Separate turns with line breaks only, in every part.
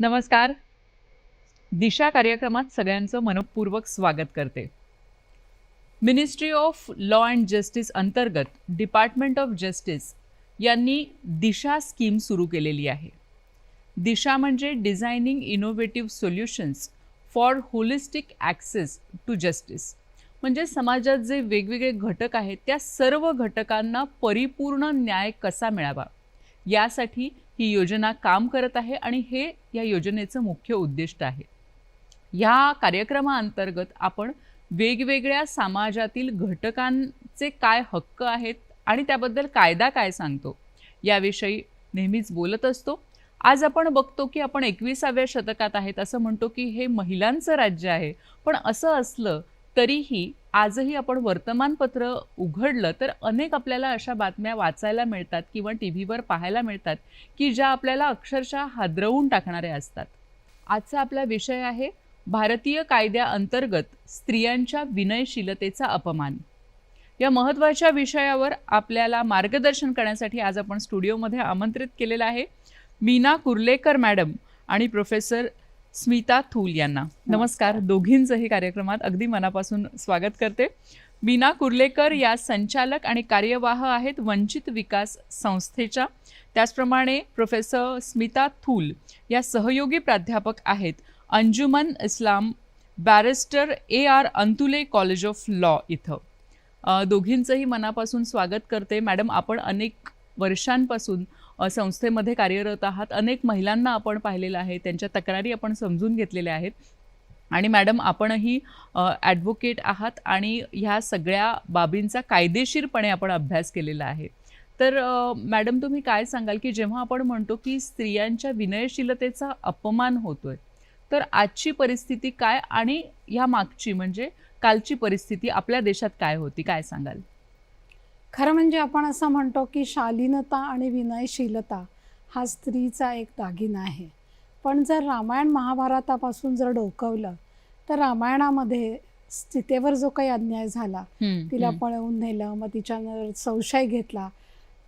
नमस्कार. दिशा कार्यक्रमात सगळ्यांचं मनपूर्वक स्वागत करते. Ministry of law and justice अंतर्गत डिपार्टमेंट ऑफ जस्टिस यांनी दिशा स्कीम सुरू केलेली आहे. दिशा म्हणजे designing innovative solutions for holistic access to justice म्हणजे समाजात जे वेगवेगळे घटक आहेत त्या सर्व घटकांना परिपूर्ण न्याय कसा मिळावा? यासाठी ही योजना काम करत आहे आणि हे या योजनेचं मुख्य उद्दिष्ट आहे. ह्या कार्यक्रमाअंतर्गत आपण वेगवेगळ्या समाजातील घटकांचे काय हक्क आहेत आणि त्याबद्दल कायदा काय सांगतो याविषयी नेहमीच बोलत असतो. आज आपण बघतो की आपण एकविसाव्या शतकात आहेत असं म्हणतो की हे महिलांचं राज्य आहे. पण असं असलं तरीही आजही आपण वर्तमानपत्र उघडलं तर अनेक आपल्याला अशा बातम्या वाचायला मिळतात किंवा टी व्हीवर पाहायला मिळतात की ज्या आपल्याला अक्षरशः हादरवून टाकणाऱ्या असतात. आजचा आपला विषय आहे भारतीय कायद्याअंतर्गत स्त्रियांच्या विनयशीलतेचा अपमान. या महत्त्वाच्या विषयावर आपल्याला मार्गदर्शन करण्यासाठी आज आपण स्टुडिओमध्ये आमंत्रित केलेलं आहे मीना कुर्लेकर मॅडम आणि प्रोफेसर स्मिता थूल यांना. नमस्कार. दोघींचंही कार्यक्रमात अगदी मनापासून स्वागत करते. बीना कुर्लेकर या संचालक आणि कार्यवाह आहेत वंचित विकास संस्थेच्या. त्याचप्रमाणे प्रोफेसर स्मिता थूल या सहयोगी प्राध्यापक आहेत. Anjuman Islam barrister A R Antulay college of law इथं. दोघींचंही मनापासून स्वागत करते. मॅडम आपण अनेक वर्षांपासून संस्थेमध्ये कार्यरत आहात. अनेक महिलांना आपण पाहिलेलं आहे. त्यांच्या तक्रारी आपण समजून घेतलेल्या आहेत. आणि मॅडम आपणही ॲडव्होकेट आहात आणि ह्या सगळ्या बाबींचा कायदेशीरपणे आपण अभ्यास केलेला आहे. तर मॅडम तुम्ही काय सांगाल की जेव्हा आपण म्हणतो की स्त्रियांच्या विनयशीलतेचा अपमान होतोय तर आजची परिस्थिती काय आणि ह्या मागची म्हणजे कालची परिस्थिती आपल्या देशात काय होती? काय सांगाल?
खरं म्हणजे आपण असं म्हणतो की शालीनता आणि विनयशीलता हा स्त्रीचा एक दागिना आहे. पण जर रामायण महाभारतापासून जर डोकवलं तर रामायणामध्ये सीतेवर जो काही अन्याय झाला तिला पळवून नेलं मग तिच्यावर संशय घेतला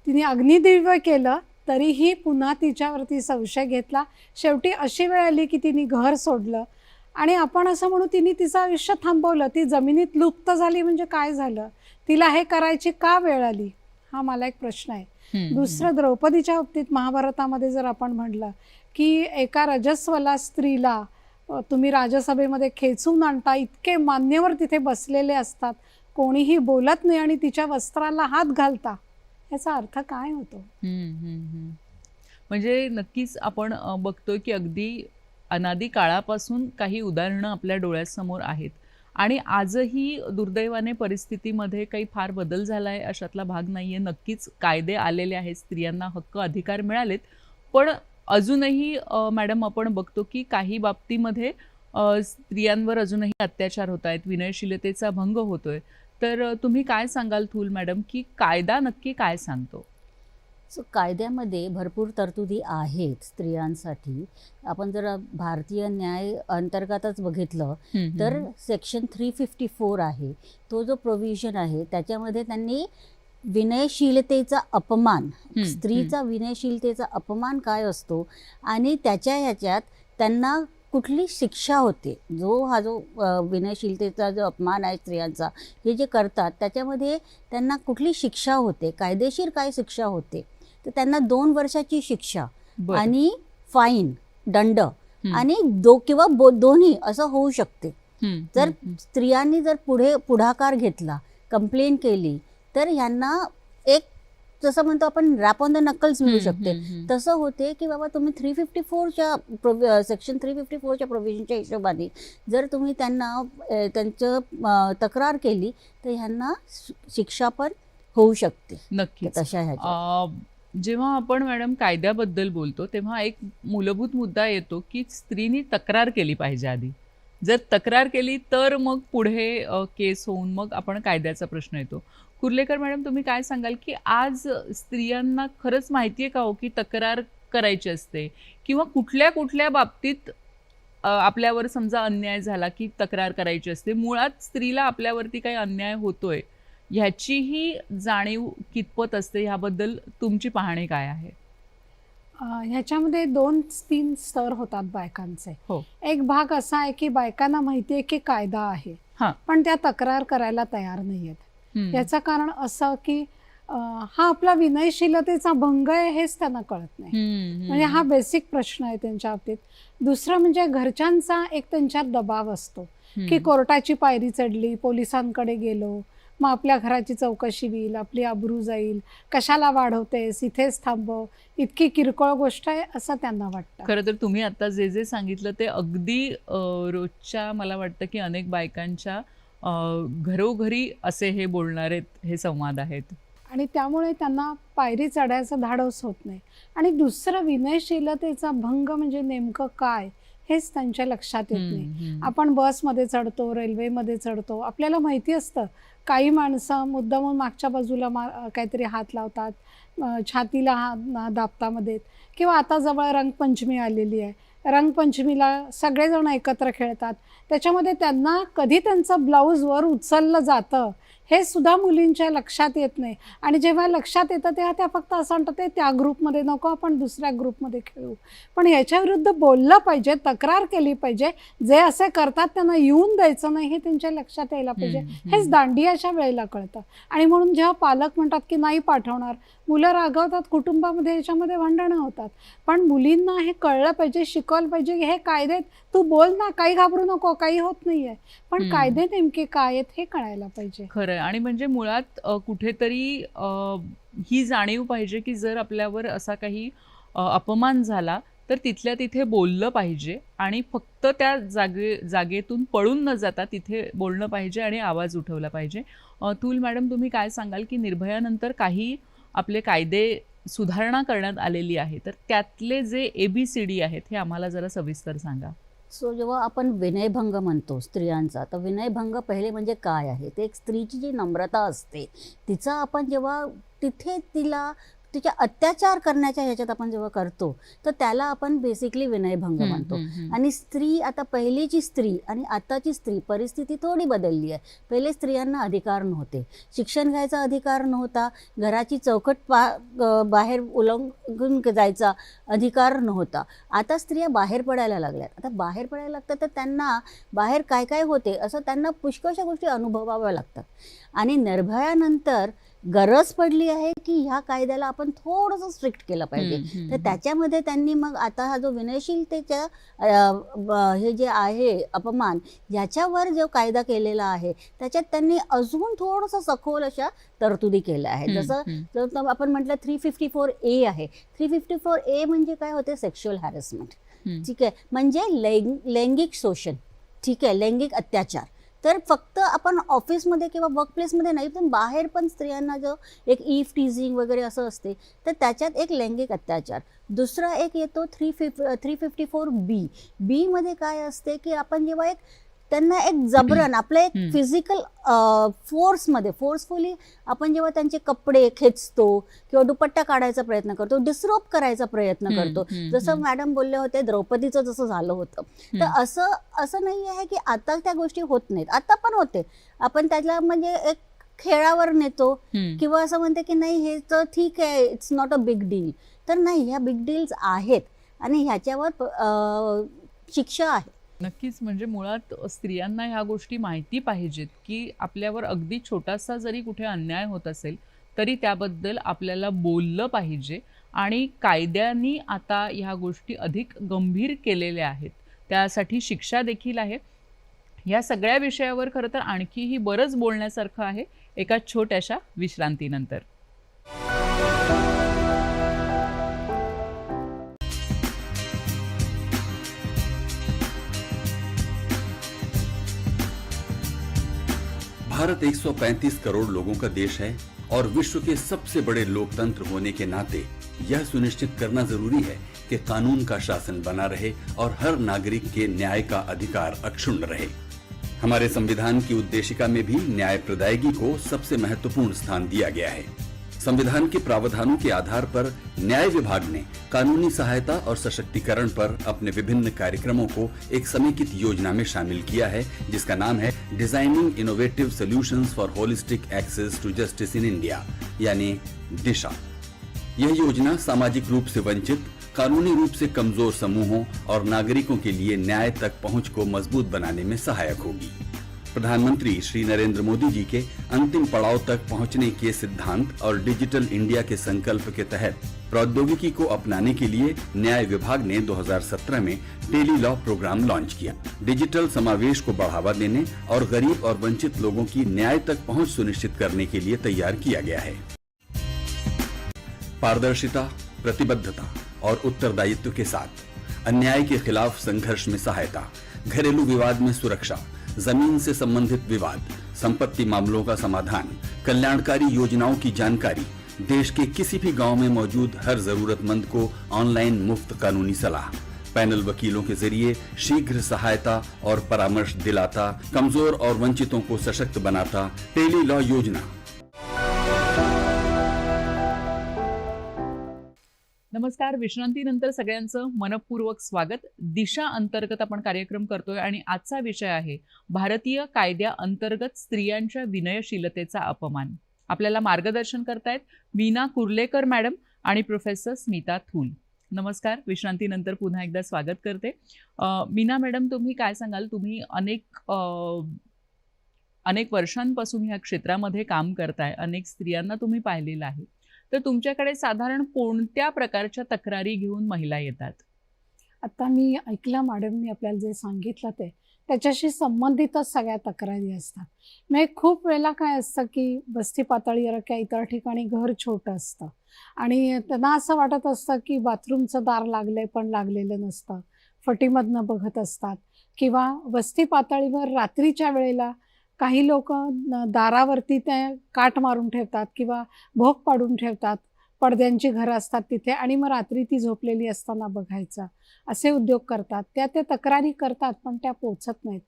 तिने अग्निदिव्य केलं तरीही पुन्हा तिच्यावरती संशय घेतला. शेवटी अशी वेळ आली की तिने घर सोडलं आणि आपण असं म्हणू तिने तिचं आयुष्य थांबवलं. ती जमिनीत लुप्त झाली म्हणजे काय झालं? तिला हे करायची का वेळ आली? हा मला एक प्रश्न आहे. दुसरं द्रौपदीच्या बाबतीत महाभारतामध्ये जर आपण म्हणलं की एका रजस्वला स्त्रीला तुम्ही राजसभेमध्ये खेचून आणता इतके मान्यवर तिथे बसलेले असतात कोणीही बोलत नाही आणि तिच्या वस्त्राला हात घालता याचा अर्थ काय होतो.
म्हणजे नक्कीच आपण बघतोय की अगदी अनादी काळापासून काही उदाहरणं आपल्या डोळ्यासमोर आहेत. आणि आजही दुर्दैवाने परिस्थितीमध्ये काही फार बदल झाला आहे अशातला भाग नाही आहे नक्कीच कायदे आलेले आहेत. स्त्रियांना हक्क अधिकार मिळालेत. पण अजूनही मॅडम आपण बघतो की काही बाबतीमध्ये स्त्रियांवर अजूनही अत्याचार होत आहेत विनयशीलतेचा भंग होतोय. तर तुम्ही काय सांगाल थूल मॅडम की कायदा नक्की काय सांगतो?
सो कायद्यामध्ये भरपूर तरतुदी आहेत स्त्रियांसाठी. आपण जर भारतीय न्याय अंतर्गतच बघितलं तर सेक्शन थ्री फिफ्टी फोर आहे. तो जो प्रोव्हिजन आहे त्याच्यामध्ये त्यांनी विनयशीलतेचा अपमान स्त्रीचा विनयशीलतेचा अपमान काय असतो? आणि त्याच्या ह्याच्यात त्यांना कुठली शिक्षा होते? जो हा जो विनयशीलतेचा जो अपमान आहे स्त्रियांचा हे जे करतात त्याच्यामध्ये त्यांना कुठली शिक्षा होते? कायदेशीर काय शिक्षा होते? तर त्यांना दोन वर्षाची शिक्षा. आणि फाईन दंड. आणि दो किंवा दोन्ही असं होऊ शकते जर. स्त्रियांनी जर पुढे पुढाकार घेतला कंप्लेंट केली तर ह्यांना एक जसं म्हणतो आपण रॅप ऑन द नकल्स मिळू शकते. तसं होते की बाबा तुम्ही थ्री फिफ्टी फोरच्या सेक्शन थ्री फिफ्टी फोरच्या प्रोव्हिजनच्या हिशोबाने जर तुम्ही त्यांना त्यांचं तक्रार केली तर ह्यांना शिक्षा पण होऊ शकते
नक्कीच
तशा ह्याच्या
जेव्हा आपण मॅडम कायद्याबद्दल बोलतो तेव्हा एक मूलभूत मुद्दा येतो की स्त्रीनी तक्रार केली पाहिजे आधी. जर तक्रार केली तर मग पुढे केस होऊन मग आपण कायद्याचा प्रश्न येतो. कुर्लेकर मॅडम तुम्ही काय सांगाल की आज स्त्रियांना खरंच माहिती आहे का हो की तक्रार करायची असते? किंवा कुठल्या कुठल्या बाबतीत आपल्यावर समजा अन्याय झाला की तक्रार करायची असते? मुळात स्त्रीला आपल्यावरती काही अन्याय होतोय. ह्याचीही जाणीव कितपत असते ह्याबद्दल तुमची पाहणी काय आहे
ह्याच्यामध्ये दोन तीन स्तर होतात बायकांचे
हो.
एक भाग असा आहे की बायकांना माहिती आहे की कायदा आहे. पण त्या तक्रार करायला तयार नाही आहेत
हम्म.
याचं कारण असं की हा आपला विनयशीलतेचा भंग आहे हेच त्यांना कळत नाही म्हणजे हा. बेसिक प्रश्न आहे त्यांच्या बाबतीत दुसरं म्हणजे घरच्यांचा एक त्यांच्यात दबाव असतो की. कोर्टाची पायरी चढली पोलिसांकडे गेलो मग आपल्या घराची चौकशी होईल आपली अब्रू जाईल कशाला वाढवतेस इथेच थांबव इतकी किरकोळ गोष्ट आहे असं त्यांना वाटतं.
खरं तर तुम्ही आता जे जे सांगितलं ते अगदी रोजच्या मला वाटतं की अनेक बायकांच्या घरोघरी असे हे बोलणारे हे संवाद आहेत.
आणि त्यामुळे त्यांना पायरी चढायचं धाडस होत नाही. आणि दुसरं विनयशीलतेचा भंग म्हणजे नेमकं काय हेच त्यांच्या लक्षात येत नाही. आपण बसमध्ये चढतो रेल्वेमध्ये चढतो आपल्याला माहिती असतं काही माणसं मुद्दामून मागच्या बाजूला मा काहीतरी हात लावतात छातीला हा दाबतामध्ये किंवा आता जवळ रंगपंचमी आलेली आहे. रंगपंचमीला सगळेजण एकत्र खेळतात. त्याच्यामध्ये त्यांना कधी त्यांचं ब्लाऊज वर उचललं जातं हे सुद्धा मुलींच्या लक्षात येत नाही. आणि जेव्हा लक्षात येतं तेव्हा त्या फक्त असं म्हणतात ते त्या ग्रुपमध्ये नको आपण दुसऱ्या ग्रुपमध्ये खेळू. पण याच्या विरुद्ध बोललं पाहिजे तक्रार केली पाहिजे. जे असे करतात त्यांना येऊन द्यायचं नाही हे त्यांच्या लक्षात यायला पाहिजे. हेच दांडियाच्या वेळेला कळतं. आणि म्हणून जेव्हा पालक म्हणतात की नाही पाठवणार मुलं रागवतात कुटुंबामध्ये याच्यामध्ये भांडणं होतात पण मुलींना हे कळलं पाहिजे शिकवलं पाहिजे हे कायदे तू बोल ना काही घाबरू नको काही होत नाहीये पण
हम्म.
कायदे नेमके काय आहेत हे कळायला पाहिजे
खरं आहे. आणि म्हणजे मुळात कुठेतरी ही जाणीव पाहिजे की जर आपल्यावर असा काही अपमान झाला तर तिथल्या तिथे बोललं पाहिजे आणि फक्त त्या जागे जागेतून पळून न जाता तिथे बोलणं पाहिजे आणि आवाज उठवला पाहिजे तुल मॅडम तुम्ही काय सांगाल की निर्भयानंतर काही आपले कायदे सुधारणा करण्यात आलेली आहे. तर त्यातले जे ए बी सी डी आहेत हे आम्हाला जरा सविस्तर सांगा.
सो जेव्हा आपण विनयभंग म्हणतो स्त्रियांचा तर विनयभंग पहिले म्हणजे काय आहे? ते एक स्त्रीची जी नम्रता असते तिचा आपण जेव्हा तिथे तिला तिच्या अत्याचार करण्याच्या ह्याच्यात आपण जेव्हा करतो तर त्याला आपण बेसिकली विनयभंग म्हणतो. आणि स्त्री आता पहिलीची स्त्री आणि आताची स्त्री परिस्थिती थोडी बदलली आहे. पहिले स्त्रियांना अधिकार नव्हते. शिक्षण घ्यायचा अधिकार नव्हता. घराची चौकट पा बाहेर उल्लंघून जायचा अधिकार नव्हता. आता स्त्रिया बाहेर पडायला लागल्यात. आता बाहेर पडायला लागतात तर त्यांना बाहेर काय काय होते असं त्यांना पुष्कळशा गोष्टी अनुभवाव्या लागतात. आणि निर्भयानंतर गरज पडली आहे की ह्या कायद्याला आपण थोडंसं स्ट्रिक्ट केलं पाहिजे. तर त्याच्यामध्ये त्यांनी मग आता हा जो विनयशीलतेच्या हे जे आहे अपमान याच्यावर जो कायदा केलेला आहे त्याच्यात त्यांनी अजून थोडंसं सखोल अशा तरतुदी केल्या आहेत. जसं आपण म्हटलं थ्री फिफ्टी फोर ए आहे. थ्री फिफ्टी फोर ए म्हणजे काय होते? सेक्शुअल हॅरेसमेंट ठीक आहे? म्हणजे लैंग लैंगिक शोषण. ठीक आहे? लैंगिक अत्याचार. तर फक्त आपण ऑफिसमध्ये किंवा वर्कप्लेसमध्ये नाही पण बाहेर पण स्त्रियांना जो एक ईफ टीझिंग वगैरे असं असते तर त्याच्यात एक लैंगिक अत्याचार. दुसरा एक येतो three फिफ three fifty four B बीमध्ये काय असते की आपण जेव्हा एक त्यांना एक जबरन आपलं एक. फिजिकल फोर्समध्ये फोर्सफुली आपण जेव्हा त्यांचे कपडे खेचतो किंवा दुपट्टा काढायचा प्रयत्न करतो डिस्रोप करायचा प्रयत्न करतो. जसं मॅडम बोलले होते द्रौपदीचं जसं झालं होतं. तर असं असं नाही आहे की आता त्या गोष्टी होत नाहीत. आता पण होते. आपण त्याला म्हणजे एक खेळावर नेतो किंवा असं म्हणते की नाही हे तर ठीक आहे it's not a big deal तर नाही ह्या बिग डील्स आहेत. आणि ह्याच्यावर शिक्षा आहे.
नक्कीच. म्हणजे मुळात स्त्रियांना ह्या गोष्टी माहिती पाहिजेत की आपल्यावर अगदी छोटासा जरी कुठे अन्याय होत असेल तरी त्याबद्दल आपल्याला बोललं पाहिजे आणि कायद्यांनी आता ह्या गोष्टी अधिक गंभीर केलेल्या आहेत. त्यासाठी शिक्षा देखील आहे. या सगळ्या विषयावर खरं तर आणखीही बरंच बोलण्यासारखं आहे एका छोट्याशा विश्रांतीनंतर.
भारत 135 करोड़ लोगों का देश है और विश्व के सबसे बड़े लोकतंत्र होने के नाते यह सुनिश्चित करना ज़रूरी है कि कानून का शासन बना रहे और हर नागरिक के न्याय का अधिकार अक्षुण्ण रहे। हमारे संविधान की उद्देशिका में भी न्याय प्रदायगी को सबसे महत्वपूर्ण स्थान दिया गया है। संविधान के प्रावधानों के आधार पर न्याय विभाग ने कानूनी सहायता और सशक्तिकरण पर अपने विभिन्न कार्यक्रमों को एक समेकित योजना में शामिल किया है, जिसका नाम है designing innovative solutions for holistic access to justice in India यानी दिशा। यह योजना सामाजिक रूप से वंचित, कानूनी रूप से कमज़ोर समूहों और नागरिकों के लिए न्याय तक पहुँच को मज़बूत बनाने में सहायक होगी। प्रधानमंत्री श्री नरेंद्र मोदी जी के अंतिम पड़ाव तक पहुँचने के सिद्धांत और डिजिटल इंडिया के संकल्प के तहत प्रौद्योगिकी को अपनाने के लिए न्याय विभाग ने 2017 में टेली लॉ प्रोग्राम लॉन्च किया। डिजिटल समावेश को बढ़ावा देने और गरीब और वंचित लोगों की न्याय तक पहुँच सुनिश्चित करने के लिए तैयार किया गया है। पारदर्शिता, प्रतिबद्धता और उत्तरदायित्व के साथ अन्याय के खिलाफ संघर्ष में सहायता, घरेलू विवाद में सुरक्षा ज़मीन से संबंधित विवाद, संपत्ति मामलों का समाधान, कल्याणकारी योजनाओं की जानकारी, देश के किसी भी गाँव में मौजूद हर जरूरतमंद को ऑनलाइन मुफ़्त कानूनी सलाह। पैनल वकीलों के ज़रिए शीघ्र सहायता और परामर्श दिलाता, कमज़ोर और वंचितों को सशक्त बनाता, टेली लॉ योजना।
नमस्कार विश्रांतीनंतर सगळ्यांचं मनपूर्वक स्वागत. दिशा अंतर्गत आपण कार्यक्रम करतोय आणि आजचा विषय आहे भारतीय कायद्या अंतर्गत स्त्रियांच्या विनयशीलतेचा अपमान. आपल्याला मार्गदर्शन करतायत मीना कुर्लेकर मॅडम आणि प्रोफेसर स्मिता थूल नमस्कार विश्रांतीनंतर पुन्हा एकदा स्वागत करते. मीना मॅडम तुम्ही काय सांगाल? तुम्ही अनेक अनेक वर्षांपासून ह्या क्षेत्रामध्ये काम करताय. अनेक स्त्रियांना तुम्ही पाहिलेलं आहे. तर तुमच्याकडे साधारण कोणत्या प्रकारच्या तक्रारी घेऊन महिला येतात?
आता मी ऐकलं मॅडमनी आपल्याला जे सांगितलं ते. त्याच्याशी संबंधितच सगळ्या तक्रारी असतात. म्हणजे खूप वेळेला काय असतं की बस्ती पातळीवर किंवा इतर ठिकाणी घर छोटं असतं. आणि त्यांना असं वाटत असतं की बाथरूमचं दार लागले पण लागलेलं नसतं. फटीमधनं बघत असतात. किंवा वस्ती पातळीवर रात्रीच्या वेळेला काही लोक दारावरती ते काठ मारून ठेवतात किंवा भोग पाडून ठेवतात. पडद्यांची घरं असतात तिथे आणि मग रात्री ती झोपलेली असताना बघायचा. असे उद्योग करतात. त्या त्या तक्रारी करतात पण त्या पोचत नाहीत.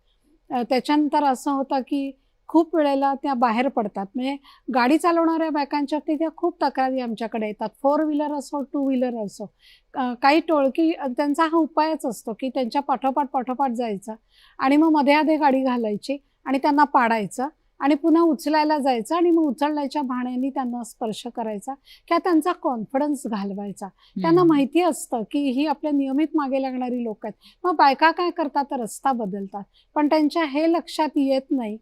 त्याच्यानंतर असं होतं की खूप वेळेला त्या बाहेर पडतात. म्हणजे गाडी चालवणाऱ्या बायकांच्या त्या खूप तक्रारी आमच्याकडे येतात. फोर व्हीलर असो टू व्हीलर असो. काही टोळकी त्यांचा हा उपायच असतो की त्यांच्या पाठोपाठ पाठोपाठ जायचा आणि मग मध्ये आधे गाडी घालायची. आणि त्यांना पाडायचं आणि पुन्हा उचलायला जायचं आणि मग उचलण्याच्या भाण्याने त्यांना स्पर्श करायचा किंवा त्यांचा कॉन्फिडन्स घालवायचा. त्यांना. माहिती असतं की ही आपल्या नियमित मागे लागणारी लोक आहेत. मग बायका काय करतात? तर रस्ता बदलतात. पण त्यांच्या हे लक्षात येत नाही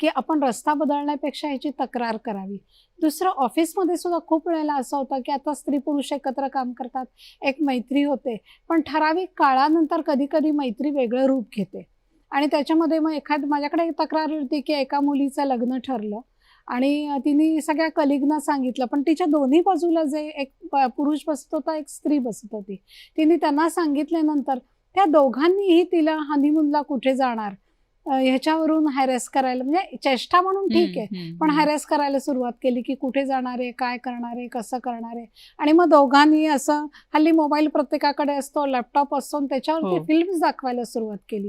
की आपण रस्ता बदलण्यापेक्षा ह्याची तक्रार करावी. दुसरं ऑफिसमध्ये सुद्धा खूप वेळेला असं होतं की आता स्त्री पुरुष एकत्र काम करतात. एक मैत्री होते. पण ठराविक काळानंतर कधी कधी मैत्री वेगळं रूप घेते. आणि त्याच्यामध्ये मग एखाद माझ्याकडे एक तक्रार होती की एका मुलीचं लग्न ठरलं. आणि तिने सगळ्या कलिगना सांगितलं पण तिच्या दोन्ही बाजूला जे एक पुरुष बसत होता एक स्त्री बसत होती. तिने त्यांना सांगितल्यानंतर त्या दोघांनीही तिला हनीमूनला कुठे जाणार? ह्याच्यावरून हॅरेस करायला म्हणजे चेष्टा म्हणून ठीक आहे पण. हॅरेस करायला सुरुवात केली की कुठे जाणार आहे काय करणार आहे कसं करणार आहे आणि मग दोघांनी असं हल्ली मोबाईल प्रत्येकाकडे असतो लॅपटॉप असतो त्याच्यावरती
हो.
फिल्म्स दाखवायला सुरुवात केली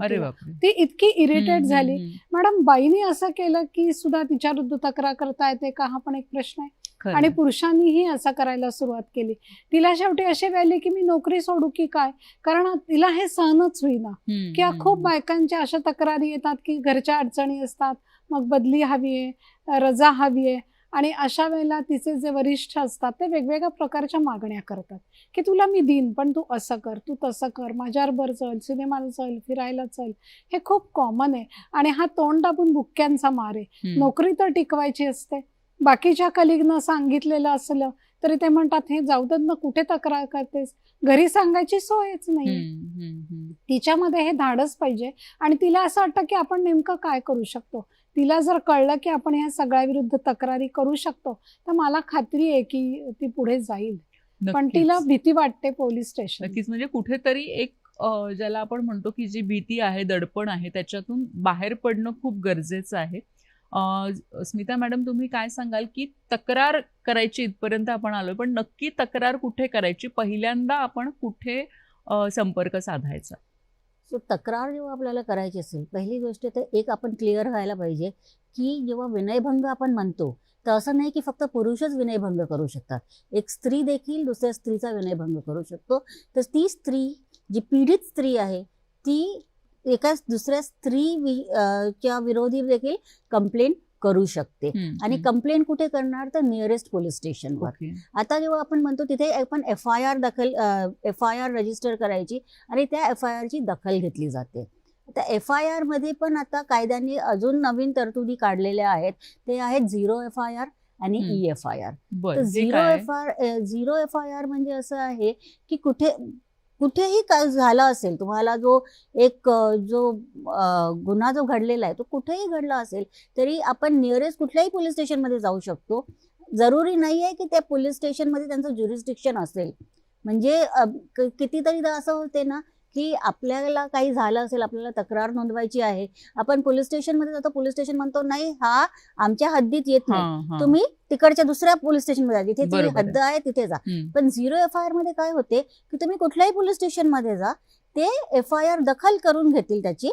ती इतकी इरिटेट झाली. मॅडम बाईने असं केलं की सुद्धा तिच्या विरुद्ध तक्रार करता येते का हा पण एक प्रश्न आहे. आणि पुरुषांनीही असं करायला सुरुवात केली. तिला शेवटी अशी वेळली की मी नोकरी सोडू की काय? कारण तिला हे सहनच होईना. किंवा खूप. बायकांच्या अशा तक्रारी येतात की घरच्या अडचणी असतात. मग बदली हवी आहे रजा हवी आहे. आणि अशा वेळेला तिचे जे वरिष्ठ असतात ते वेगवेगळ्या प्रकारच्या मागण्या करतात. की तुला मी देईन पण तू असं कर तू तसं कर. माझ्याबरोबर चल सिनेमाला चल फिरायला चल. हे खूप कॉमन आहे. आणि हा तोंड दाबून बुक्क्यांचा मार आहे. नोकरी तर टिकवायची असते. बाकीच्या कलिगनं सांगितलेलं असलं तरी ते म्हणतात हे जाऊ ना कुठे तक्रार करतेस? घरी सांगायची सोयच नाही. तिच्यामध्ये हे धाडस पाहिजे आणि तिला असं वाटतं की आपण नेमकं काय करू शकतो? तिला जर कळलं की आपण ह्या सगळ्या विरुद्ध तक्रारी करू शकतो तर मला खात्री आहे की ती पुढे जाईल. पण. तिला भीती वाटते पोलीस स्टेशन
नक्कीच. म्हणजे कुठेतरी एक ज्याला आपण म्हणतो की जी भीती आहे दडपण आहे त्याच्यातून बाहेर पडणं खूप गरजेचं आहे. स्मिता मॅडम तुम्ही काय सांगाल की तक्रार करायची इथपर्यंत आपण आलोय पण नक्की तक्रार कुठे करायची? पहिल्यांदा आपण कुठे संपर्क साधायचा?
सो तक्रार जेव्हा आपल्याला करायची असेल पहिली गोष्ट तर एक आपण क्लिअर व्हायला पाहिजे की जेव्हा विनयभंग आपण म्हणतो तर असं नाही की फक्त पुरुषच विनयभंग करू शकतात. एक स्त्री देखील दुसऱ्या स्त्रीचा विनयभंग करू शकतो. तर ती स्त्री जी पीडित स्त्री आहे ती एका दुसऱ्या स्त्री वि- च्या विरोधी देखील कंप्लेंट करू शकते. आणि. कंप्लेंट कुठे करणार? तर नियरेस्ट पोलीस स्टेशनवर. आता जेव्हा आपण म्हणतो तिथे आपण एफ आय आर दाखल एफ आय आर रजिस्टर करायची आणि त्या एफ आय आरची दखल घेतली जाते. आता एफ आय आरमध्ये पण आता कायद्याने अजून नवीन तरतुदी काढलेल्या आहेत. ते आहेत झिरो एफ आय आर आणि. ई एफ आय आर तर zero F R zero F I R म्हणजे असं आहे की कुठे कुठेही काय झालं असेल तुम्हाला जो एक जो गुन्हा जो घडलेला आहे तो कुठेही घडला असेल तरी आपण नियरेस्ट कुठल्याही पोलीस स्टेशनमध्ये जाऊ शकतो. जरुरी नाही आहे की त्या पोलीस स्टेशनमध्ये त्यांचं ज्युरिस्डिक्शन असेल. म्हणजे कितीतरीदा असं होते ना की आपल्याला काही झालं असेल आपल्याला तक्रार नोंदवायची आहे आपण पोलीस स्टेशनमध्ये जातो पोलीस स्टेशन म्हणतो नाही हा आमच्या हद्दीत येत नाही. तुम्ही तिकडच्या दुसऱ्या पोलीस स्टेशनमध्ये जा जिथे ती
बरोबर आहे.
हद्द आहे तिथे जा. पण झिरो एफ आय आरमध्ये काय होते की तुम्ही कुठल्याही पोलीस स्टेशनमध्ये जा ते एफ आय आर दखल करून घेतील त्याची.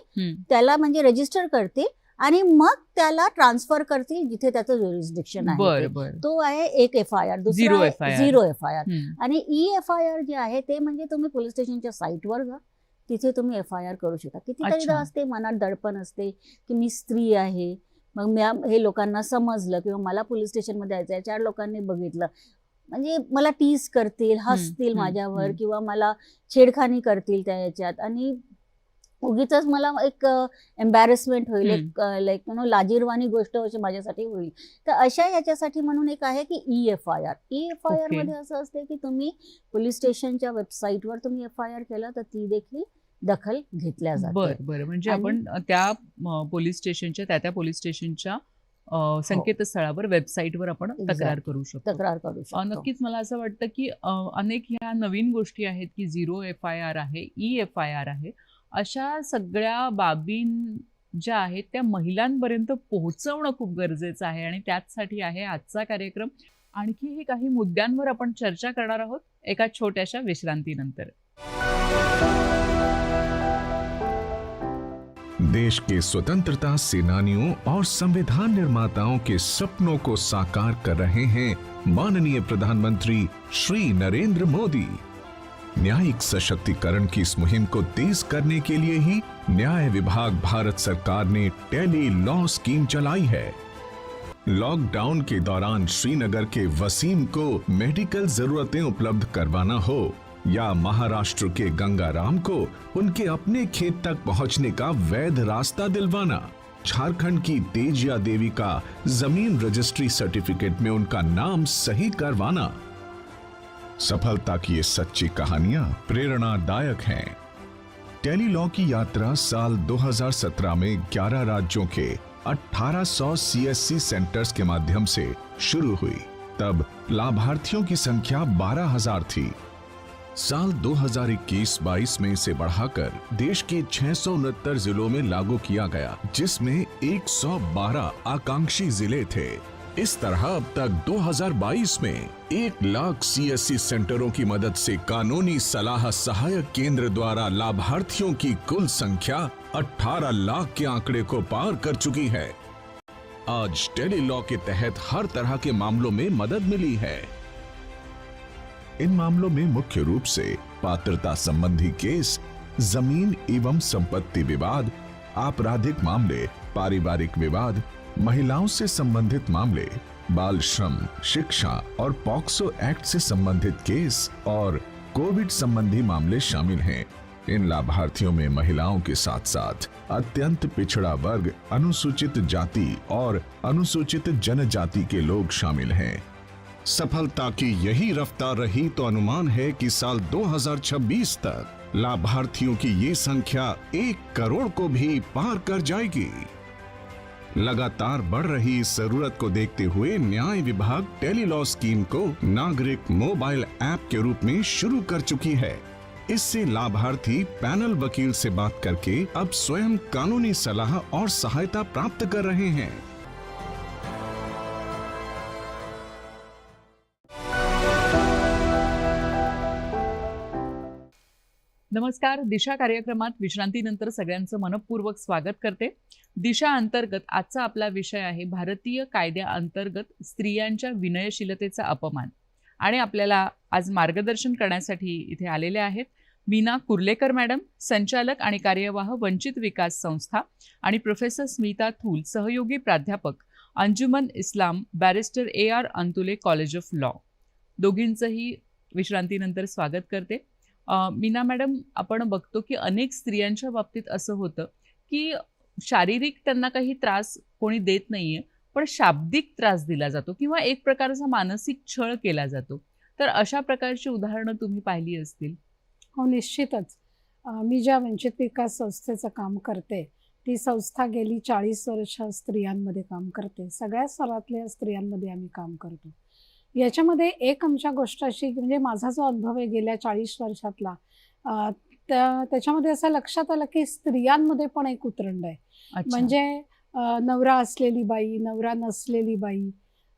त्याला म्हणजे रजिस्टर करतील आणि मग त्याला ट्रान्सफर करतील जिथे त्याचं ज्युरिस्डिक्शन आहे ते. आहे एक F I R. Zero F I R. आणि ई एफ आय आर जे आहे ते म्हणजे तुम्ही पोलीस स्टेशनच्या साईटवर जा तिथे तुम्ही एफ आय आर करू शकता कितीतरीदा
अच्छा.
असते मनात दडपण असते की मी स्त्री आहे मग मी हे लोकांना समजलं किंवा मला पोलीस स्टेशनमध्ये जायचं आहे चार लोकांनी बघितलं म्हणजे मला टीस करतील हसतील माझ्यावर. किंवा मला छेडखानी करतील त्या याच्यात आणि उगीच मला एक एम्बॅरेसमेंट होईल एक लाईक यु नो लाजीरवाणी गोष्ट अशी माझ्यासाठी होईल. तर अशा याच्यासाठी म्हणून एक आहे की E F I R E F I R. मध्ये असं असते की तुम्ही पोलीस स्टेशनच्या वेबसाईटवर तुम्ही एफ आय आर केला तर ती देखील दखल घेतल्या
बर
जाते.
बर म्हणजे
आणि-
आपण त्या पोलीस स्टेशनच्या त्या त्या पोलीस स्टेशनच्या अ, संकेतस्थळावर वेबसाईटवर आपण. तक्रार करू शकतो.
तक्रार करू शकतो.
नक्कीच मला असं वाटतं की अनेक ह्या नवीन गोष्टी आहेत की झिरो एफ आय आर आहे ई एफ आय आर आहे. अशा सगळ्या बाबी ज्या आहेत त्या महिलांपर्यंत पोहोचवणं खूप गरजेचं आहे आणि त्याचसाठी आहे आजचा कार्यक्रम. आणखीही काही मुद्द्यांवर आपण चर्चा करणार आहोत एका छोट्याशा विश्रांतीनंतर.
देश के स्वतंत्रता सेनानियों और संविधान निर्माताओं के सपनों को साकार कर रहे हैं माननीय प्रधानमंत्री श्री नरेंद्र मोदी। न्यायिक सशक्तिकरण की इस मुहिम को तेज करने के लिए ही न्याय विभाग भारत सरकार ने टेली लॉ स्कीम चलाई है। लॉकडाउन के दौरान श्रीनगर के वसीम को मेडिकल जरूरतें उपलब्ध करवाना हो या महाराष्ट्र के गंगाराम को उनके अपने खेत तक पहुँचने का वैध रास्ता दिलवाना। झारखंड की तेजिया देवी का ज़मीन रजिस्ट्री सर्टिफिकेट में उनका नाम सही करवाना। सफलता की ये सच्ची कहानियाँ प्रेरणादायक हैं। टेलीलॉ की यात्रा साल 2017 में 11 राज्यों के 1800 सीएससी सेंटर्स के माध्यम से शुरू हुई। तब लाभार्थियों की संख्या 12000 थी। साल 2021-22 में इसे बढ़ाकर देश के छह सौ उनहत्तर जिलों में लागू किया गया, जिसमें 112 आकांक्षी ज़िले थे। इस तरह अब तक 2022 में एक लाख सीएससी सेंटरों की मदद से कानूनी सलाह सहायक केंद्र द्वारा लाभार्थियों की कुल संख्या 18 लाख के आंकड़े को पार कर चुकी है। आज टेली लॉ के तहत हर तरह के मामलों में मदद मिली है। इन मामलों में मुख्य रूप से पात्रता संबंधी केस, ज़मीन एवं संपत्ति विवाद, आपराधिक मामले, पारिवारिक विवाद महिलाओं से संबंधित मामले, बाल श्रम, शिक्षा और पॉक्सो एक्ट से संबंधित केस और कोविड संबंधी मामले शामिल हैं। इन लाभार्थियों में महिलाओं के साथ साथ अत्यंत पिछड़ा वर्ग, अनुसूचित जाति और अनुसूचित जनजाति के लोग शामिल हैं। सफलता की यही रफ्तार रही तो अनुमान है कि साल 2026 तक लाभार्थियों की ये संख्या एक करोड़ को भी पार कर जाएगी। लगातार बढ़ रही इस ज़रूरत को देखते हुए न्याय विभाग टेलीलॉ स्कीम को नागरिक मोबाइल ऐप के रूप में शुरू कर चुकी है। इससे लाभार्थी पैनल वकील से बात करके अब स्वयं कानूनी सलाह और सहायता प्राप्त कर रहे हैं।
नमस्कार दिशा कार्यक्रमात विश्रांतीनंतर सगळ्यांचं मनपूर्वक स्वागत करते. दिशा अंतर्गत आजचा आपला विषय आहे भारतीय कायद्याअंतर्गत स्त्रियांच्या विनयशीलतेचा अपमान. आणि आपल्याला आज मार्गदर्शन करण्यासाठी इथे आलेले आहेत मीना कुर्लेकर मॅडम संचालक आणि कार्यवाह वंचित विकास संस्था आणि प्रोफेसर स्मिता थूल सहयोगी प्राध्यापक Anjuman Islam barrister A R Antulay college of law. दोघींचंही विश्रांतीनंतर स्वागत करते. मीना मॅडम आपण बघतो की अनेक स्त्रियांच्या बाबतीत असं होतं की शारीरिक त्यांना काही त्रास कोणी देत नाहीये पण शाब्दिक त्रास दिला जातो किंवा एक प्रकारचा मानसिक छळ केला जातो. तर अशा प्रकारची उदाहरणं तुम्ही पाहिली असतील?
हो निश्चितच. मी ज्या वंचित विकास संस्थेचं काम करते ती संस्था गेली चाळीस वर्ष स्त्रियांमध्ये काम करते. सगळ्या स्तरातल्या स्त्रियांमध्ये आम्ही काम करतो. याच्यामध्ये एक आमच्या गोष्ट अशी म्हणजे माझा जो अनुभव आहे गेल्या चाळीस वर्षातला त्या त्याच्यामध्ये असं लक्षात आलं की स्त्रियांमध्ये पण एक उतरंड आहे. म्हणजे नवरा असलेली बाई नवरा नसलेली बाई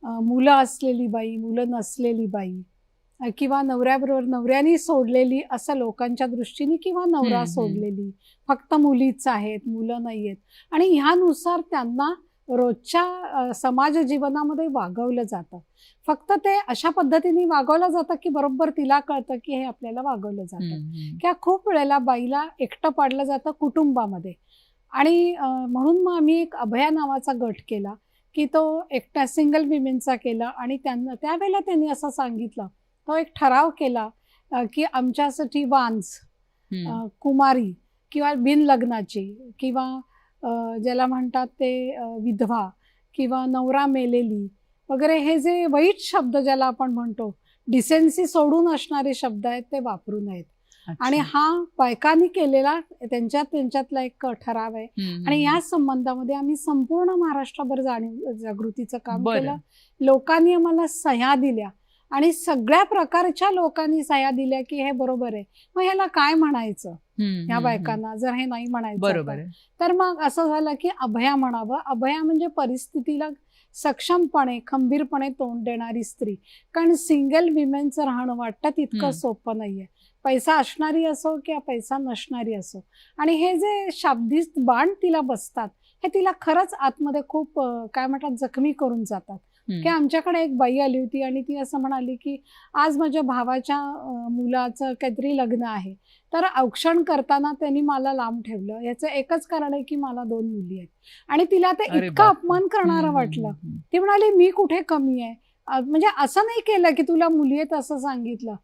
मुलं असलेली बाई मुलं नसलेली बाई किंवा नवऱ्याबरोबर नवऱ्याने सोडलेली असं लोकांच्या दृष्टीने किंवा नवरा. सोडलेली फक्त मुलीच आहेत मुलं नाही आहेत आणि ह्यानुसार त्यांना रोजच्या समाज जीवनामध्ये वागवलं जातं फक्त ते अशा पद्धतीने वागवलं जातं की बरोबर तिला कळतं की हे आपल्याला वागवलं जातं. किंवा खूप वेळेला बाईला एकटं पाडलं जातं कुटुंबामध्ये आणि म्हणून मग आम्ही एक अभया नावाचा गट केला की तो एकटा सिंगल विमेनचा केला आणि त्यांना त्यावेळेला त्यांनी असं सांगितलं तो एक ठराव केला की आमच्यासाठी. अं, कुमारी किंवा बिनलग्नाची किंवा ज्याला म्हणतात ते विधवा किंवा नवरा मेलेली वगैरे हे जे वाईट शब्द ज्याला आपण म्हणतो डिसेन्सी सोडून असणारे शब्द आहेत ते वापरू नयेत. आणि हा बायकांनी केलेला त्यांच्यात त्यांच्यातला एक ठराव आहे आणि. या संबंधामध्ये आम्ही संपूर्ण महाराष्ट्रभर जाणीव जागृतीचं काम. केलं लोकांनी आम्हाला सह्या दिल्या आणि सगळ्या प्रकारच्या लोकांनी सह्या दिल्या की हे बरोबर आहे मग ह्याला काय म्हणायचं ह्या. बायकांना जर हे नाही म्हणायचं
बरोबर
तर. मग असं झालं की अभया म्हणावं अभया म्हणजे परिस्थितीला सक्षमपणे खंबीरपणे तोंड देणारी स्त्री कारण सिंगल विमेनचं राहणं वाटतं तितकं. सोपं नाहीये पैसा असणारी असो किंवा पैसा नसणारी असो आणि हे जे शाब्दिक बाण तिला बसतात हे तिला खरंच आतमध्ये खूप काय म्हणतात जखमी करून जातात. की आमच्याकडे एक बाई आली होती आणि ती असं म्हणाली की आज माझ्या भावाच्या मुलाचं काहीतरी लग्न आहे. तर औक्षण करताना त्यांनी मला लांब ठेवलं. याचं एकच कारण आहे की मला दोन मुली आहेत. आणि तिला ते इतकं. अपमान करणारं वाटलं. ती म्हणाली मी कुठे कमी आहे? म्हणजे असं नाही केलं की तुला मुली आहेत असं सांगितलं.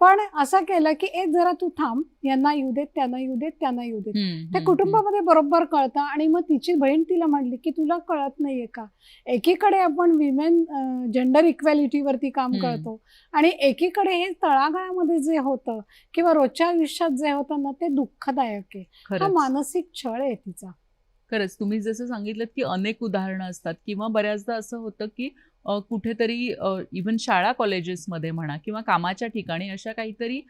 पण असं केलं की एक जरा तू थांब यांना येऊ देत त्यांना येऊ देत त्यांना येऊ देत. ते कुटुंबामध्ये बरोबर कळतं आणि मग तिची बहीण तिला म्हणली की तुला कळत नाहीये का? एकीकडे आपण विमेन जेंडर इक्वॅलिटीवरती काम. करतो आणि एकीकडे हे तळागाळामध्ये जे होतं किंवा रोजच्या आयुष्यात जे होतं ना ते दुःखदायक आहे. हा मानसिक छळ आहे तिचा.
खरंच तुम्ही जसं सांगितलं की अनेक उदाहरणं असतात किंवा बऱ्याचदा असं होतं की कुठेतरी इवन शाळा कॉलेजेसमध्ये म्हणा किंवा कामाच्या ठिकाणी अशा काहीतरी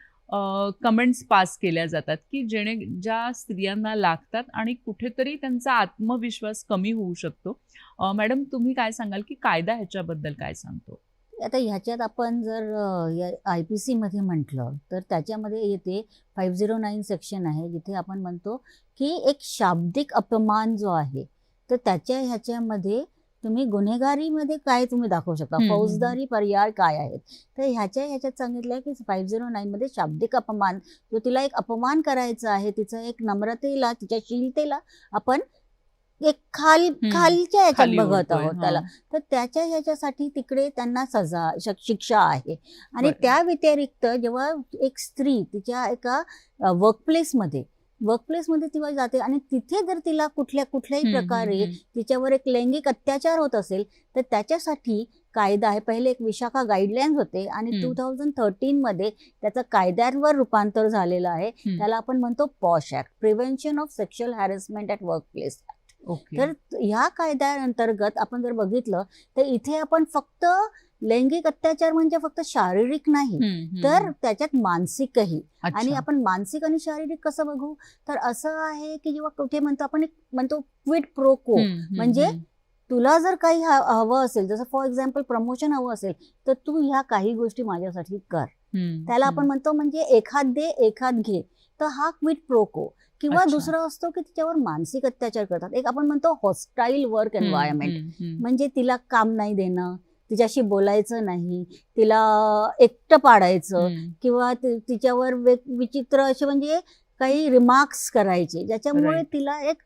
कमेंट्स पास केल्या जातात की जेणे ज्या स्त्रियांना लागतात आणि कुठेतरी त्यांचा आत्मविश्वास कमी होऊ शकतो. मॅडम तुम्ही काय सांगाल की कायदा ह्याच्याबद्दल काय सांगतो?
आता ह्याच्यात आपण जर आय पी सीमध्ये म्हटलं तर त्याच्यामध्ये येते फाईव्ह झिरो नाईन सेक्शन आहे जिथे आपण म्हणतो की एक शाब्दिक अपमान जो आहे तर त्याच्या ह्याच्यामध्ये तुम्ही गुन्हेगारीमध्ये काय तुम्ही दाखवू शकता. फौजदारी पर्याय काय आहेत तर ह्याच्या ह्याच्यात सांगितलं की फाईव्ह झिरो नाईनमध्ये शाब्दिक अपमान जो तिला एक अपमान करायचा आहे तिचं एक नम्रतेला तिच्या शीलतेला आपण एक खाल खालच्या ह्याच्यात
खाली
बघत आहोत. त्याला तर त्याच्या ह्याच्यासाठी तिकडे त्यांना सजा शिक्षा आहे आणि. त्या व्यतिरिक्त जेव्हा एक स्त्री तिच्या एका वर्कप्लेसमध्ये वर्कप्लेसमध्ये तेव्हा जाते आणि तिथे जर तिला कुठल्या कुठल्याही प्रकारे. तिच्यावर एक लैंगिक अत्याचार होत असेल तर त्याच्यासाठी कायदा आहे पहिले एक विशाखा गाईडलाईन्स होते आणि. टू थाउजंड थर्टीन मध्ये त्याचं कायद्यांवर रूपांतर झालेलं आहे. त्याला आपण म्हणतो POSH act prevention of sexual harassment at workplace तर ह्या कायद्याअंतर्गत आपण जर बघितलं तर इथे आपण फक्त लैंगिक अत्याचार म्हणजे फक्त शारीरिक नाही तर. त्याच्यात मानसिकही. आणि आपण मानसिक आणि शारीरिक कसं बघू तर असं आहे की जेव्हा कुठे म्हणतो आपण एक म्हणतो क्विट प्रोको म्हणजे. तुला जर काही हवं असेल जसं फॉर एक्झाम्पल प्रमोशन हवं असेल तर तू ह्या काही गोष्टी माझ्यासाठी कर त्याला. आपण म्हणतो म्हणजे एखाद दे एखाद घे तर हा क्विट प्रोको किंवा. दुसरं असतो की तिच्यावर मानसिक अत्याचार करतात एक आपण म्हणतो हॉस्टाईल वर्क एन्व्हायरमेंट. म्हणजे तिला काम नाही देणं तिच्याशी बोलायचं नाही तिला एकटं पाडायचं. किंवा तिच्यावर विचित्र असे म्हणजे काही रिमार्क्स करायचे ज्याच्यामुळे. तिला एक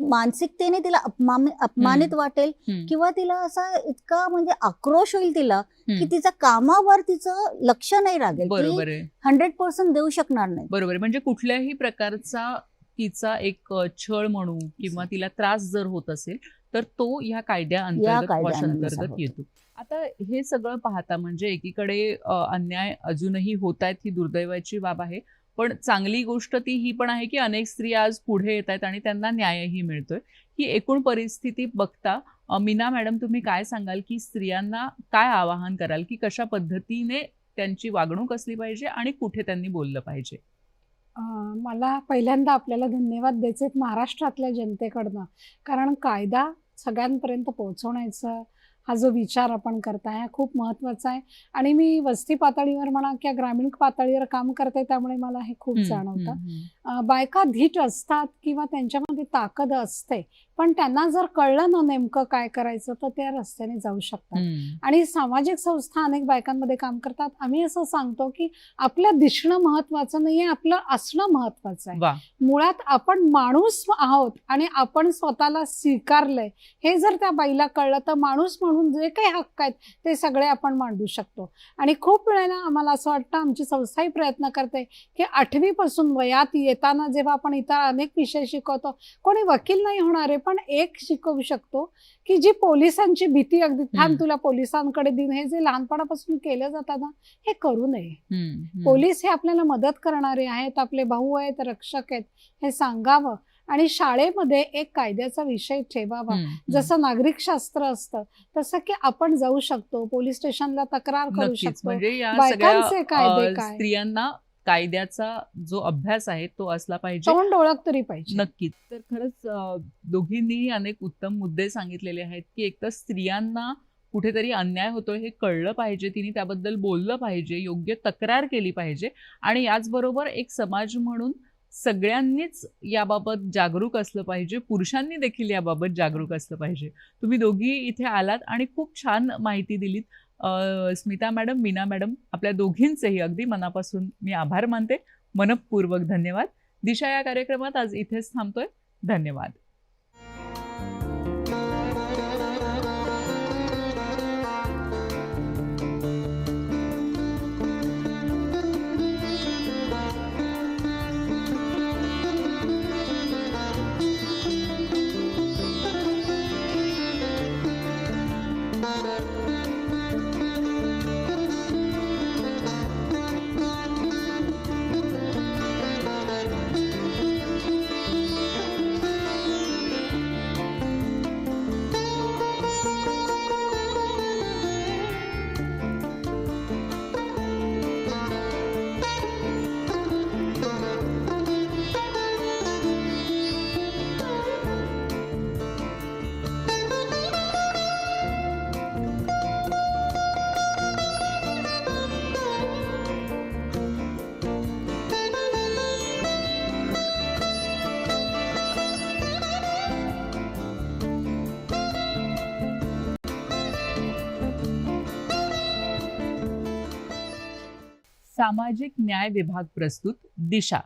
मानसिकतेने तिला अपमान अपमानित वाटेल किंवा तिला असा इतका म्हणजे आक्रोश होईल तिला की. तिच्या कामावर तिचं लक्ष नाही लागेल
बरोबर
हंड्रेड पर्सेंट देऊ शकणार नाही
बरोबर म्हणजे कुठल्याही प्रकारचा तिचा एक छळ म्हणू किंवा तिला त्रास जर होत असेल तर तो या कायद्या अंतर्गत. येतो आता हे सगळं पाहता म्हणजे एकीकडे अन्याय अजूनही होत आहेत ही दुर्दैवाची बाब आहे. पण चांगली गोष्ट ती ही पण आहे की अनेक स्त्रिया आज पुढे येत आहेत आणि त्यांना न्यायही मिळतोय. ही एकूण परिस्थिती बघता मीना मॅडम तुम्ही काय सांगाल की स्त्रियांना काय आवाहन कराल? की कशा पद्धतीने त्यांची वागणूक असली पाहिजे आणि कुठे त्यांनी बोललं पाहिजे?
मला पहिल्यांदा आपल्याला धन्यवाद द्यायचे महाराष्ट्रातल्या जनतेकडनं. कारण कायदा सगळ्यांपर्यंत पोहोचवण्याचा हा जो विचार आपण करताय हा खूप महत्त्वाचा आहे. आणि मी वस्ती पातळीवर म्हणा किंवा ग्रामीण पातळीवर काम करते त्यामुळे मला हे खूप जाणवतं. बायका धीट असतात किंवा त्यांच्यामध्ये ताकद असते पण त्यांना जर कळलं ना नेमकं काय करायचं तर त्या रस्त्याने जाऊ शकतात. आणि सामाजिक संस्था अनेक बायकांमध्ये काम करतात. आम्ही असं सांगतो की आपलं दिसणं महत्वाचं नाहीये आपलं असणं महत्वाचं आहे. मुळात आपण माणूस आहोत आणि आपण स्वतःला स्वीकारलंय. हे जर त्या बाईला कळलं तर माणूस म्हणून जे काही हक्क आहेत ते सगळे आपण मांडू शकतो आणि खूप वेळेला आम्हाला असं वाटतं आमची संस्थाही प्रयत्न करते की आठवीपासून वयात येताना जेव्हा आपण इतर अनेक विषय शिकवतो कोणी वकील नाही होणार आहे पण एक शिकवू शकतो की जी पोलिसांची भीती अगदी थांब. तुला पोलिसांकडे दिन हे जे लहानपणापासून केलं जातं ना हे करू नये. पोलीस हे आपल्याला मदत करणारे आहेत आपले भाऊ आहेत रक्षक आहेत हे सांगावं आणि शाळेमध्ये एक कायद्याचा विषय ठेवावा. जसं नागरिक शास्त्र असतं तसं की आपण जाऊ शकतो पोलीस स्टेशनला तक्रार करू शकतो.
म्हणजे
बायकांचे कायदे काय?
स्त्रियांना कायद्याचा जो अभ्यास आहे तो असला पाहिजे.
तोंड ओळख तरी पाहिजे.
नक्कीच. तर खरंच दोघींनीही अनेक उत्तम मुद्दे सांगितलेले आहेत की एकतर स्त्रियांना कुठेतरी अन्याय होतोय हे कळलं पाहिजे. तिने त्याबद्दल बोललं पाहिजे योग्य तक्रार केली पाहिजे. आणि याचबरोबर एक समाज म्हणून सगळ्यांनीच याबाबत जागरूक असलं पाहिजे. पुरुषांनी देखील याबाबत जागरूक असलं पाहिजे. तुम्ही दोघी इथे आलात आणि खूप छान माहिती दिलीत. स्मिता मॅडम मीना मॅडम आपल्या दोघींचेही अगदी मनापासून मी आभार मानते. मनपूर्वक धन्यवाद. दिशा या कार्यक्रमात आज इथेच थांबतोय. धन्यवाद. सामाजिक न्याय विभाग प्रस्तुत दिशा.